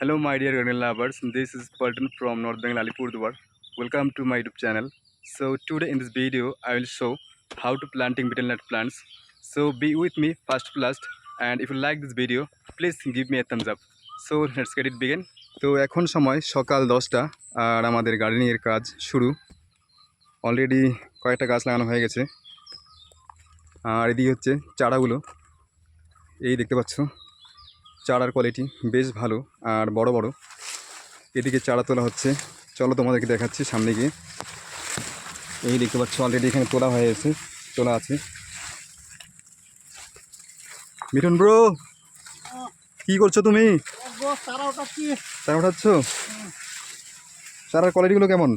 Hello, my dear garden lovers. This is Palton from North Bengal Alipurduar. Welcome to my YouTube channel. So today in this video, I will show how to planting betel nut plants. So be with me first to last. And if you like this video, please give me a thumbs up. So let's get it begin. তো এখন সময় সকাল দশটা আর আমাদের গার্ডেনিংয়ের কাজ শুরু already কয়েকটা গাছ লাগানো হয়ে গেছে আর এদিকে হচ্ছে চারাগুলো এই দেখতে পাচ্ছ চারার কোয়ালিটি বেশ ভালো আর বড় বড়। এদিকে চারা তোলা হচ্ছে। চলো তোমাদেরকে দেখাচ্ছি সামনে গিয়ে। এই দেখতে পাচ্ছ অলরেডি এখানে তোলা হয়ে গেছে তোলা আছে। মিঠুন ব্রো কি করছ তুমি? চারা উঠাচ্ছ। চারার কোয়ালিটিগুলো কেমন?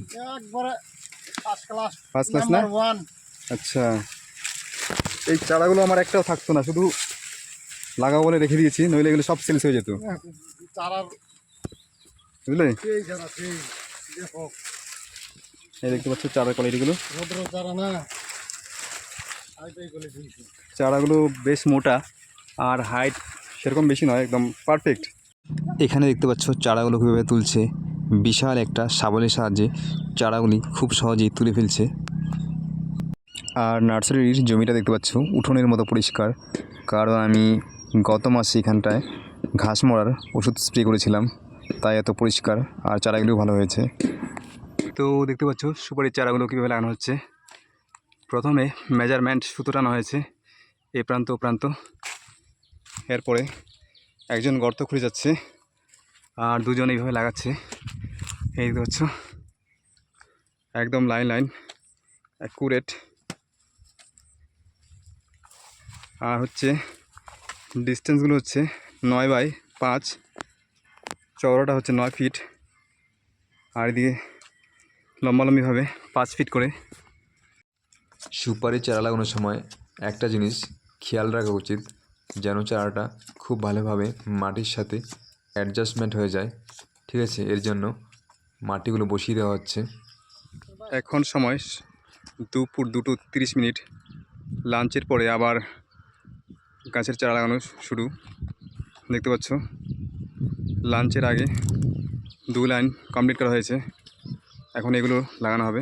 ফার্স্ট ক্লাস না? আচ্ছা। এই চারাগুলো আমার একটাও থাকতো না শুধু লাগাবো বলে রেখে দিয়েছি নইলে এগুলো সব সেলস হয়ে যেত। বুঝলে? সেই দেখো এই দেখতে পাচ্ছ চারার কোয়ালিটিগুলো চারা দিয়েছি। চারাগুলো বেশ মোটা আর হাইট সেরকম বেশি নয় একদম পারফেক্ট এখানে দেখতে পাচ্ছ চারাগুলো কীভাবে তুলছে। বিশাল একটা শাবলের সাহায্যে চারাগুলি খুব সহজেই তুলে ফেলছে। আর নার্সারির জমিটা দেখতে পাচ্ছ উঠোনের মতো পরিষ্কার। কারণ আমি গত মাসে এখানটায় ঘাস মরার ওষুধ স্প্রে করেছিলাম। তাই এত পরিষ্কার আর চারাগুলো ভালো হয়েছে। তো দেখতে পাচ্ছ সুপারির চারাগুলো কীভাবে লাগানো হচ্ছে। প্রথমে মেজারমেন্ট সুতো টানা হয়েছে, এ প্রান্ত ও প্রান্ত। এরপরে একজন গর্ত খুলে যাচ্ছে আর দুজন এইভাবে লাগাচ্ছে। এই দেখতে পাচ্ছ, একদম লাইন লাইন অ্যাকুরেট আর হচ্ছে ডিস্টেন্সগুলো হচ্ছে নয় বাই পাঁচ। চওড়াটা হচ্ছে নয় ফিট আর এদিকে লম্বালম্বিভাবে পাঁচ ফিট করে। সুপারি চারা লাগানোর সময় একটা জিনিস খেয়াল রাখা উচিত যেন চারাটা খুব ভালোভাবে মাটির সাথে অ্যাডজাস্টমেন্ট হয়ে যায়। ঠিক আছে? এর জন্য মাটিগুলো বসিয়ে দেওয়া হচ্ছে। এখন সময় দুপুর দুটো তিরিশ মিনিট। লাঞ্চের পরে আবার গাছের চারা লাগানো শুরু। দেখতে পাচ্ছ, লাঞ্চের আগে দু লাইন কমপ্লিট করা হয়েছে। এখন এগুলো লাগানো হবে।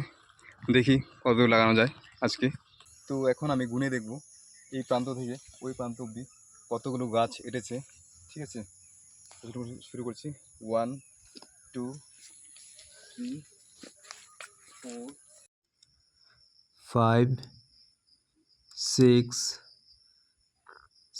দেখি কতদূর লাগানো যায় আজকে। তো এখন আমি গুনে দেখব এই প্রান্ত থেকে ওই প্রান্ত অবধি কতগুলো গাছ এটেছে। ঠিক আছে? শুরু করছি। One two three four five six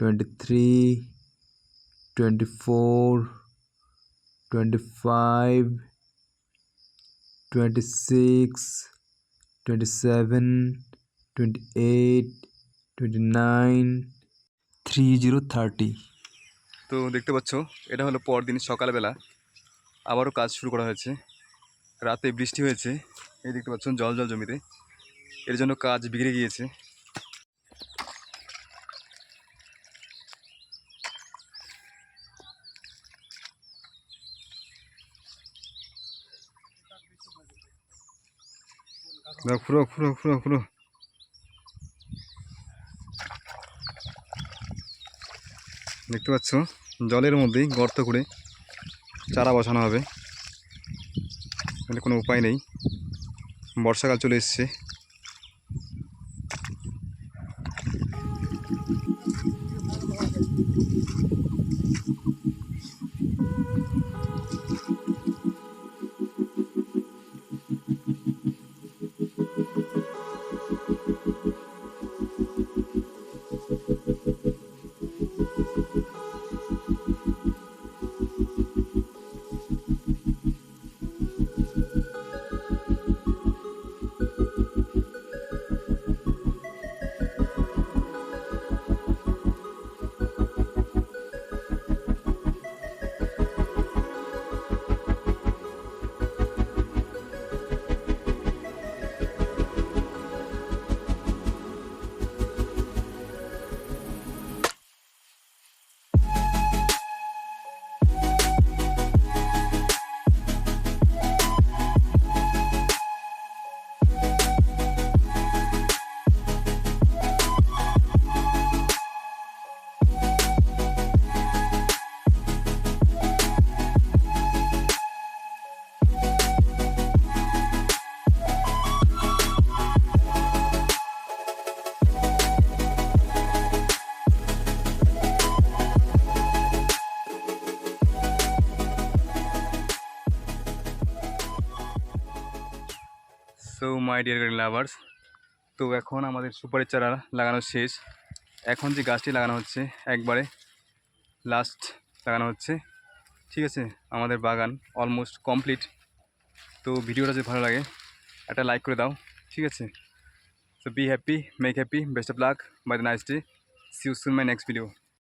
twenty three twenty four twenty five twenty six twenty seven twenty eight twenty nine three zero thirty তো দেখতে পাচ্ছ, এটা হলো পরদিন সকালবেলা আবারও কাজ শুরু করা হয়েছে। রাতে বৃষ্টি হয়েছে, এই দেখতে পাচ্ছ, জল জল জমিতে। এর জন্য কাজ বিগড়ে গিয়েছে। দাও খুঁড়ো খুঁড়ো খুঁড়ো দেখতে পাচ্ছ? জলের মধ্যেই গর্ত করে চারা বসানো হবে। কোনো উপায় নেই। বর্ষাকাল চলে এসছে। So my dear garden lovers তো এখন আমাদের সুপারির চারা লাগানো শেষ। এখন যে গাছটি লাগানো হচ্ছে, একবারে লাস্ট লাগানো হচ্ছে। ঠিক আছে, আমাদের বাগান অলমোস্ট কমপ্লিট তো ভিডিওটা যদি ভালো লাগে, একটা লাইক করে দাও, ঠিক আছে? So be happy make happy best of luck bye the nice day see you soon my next video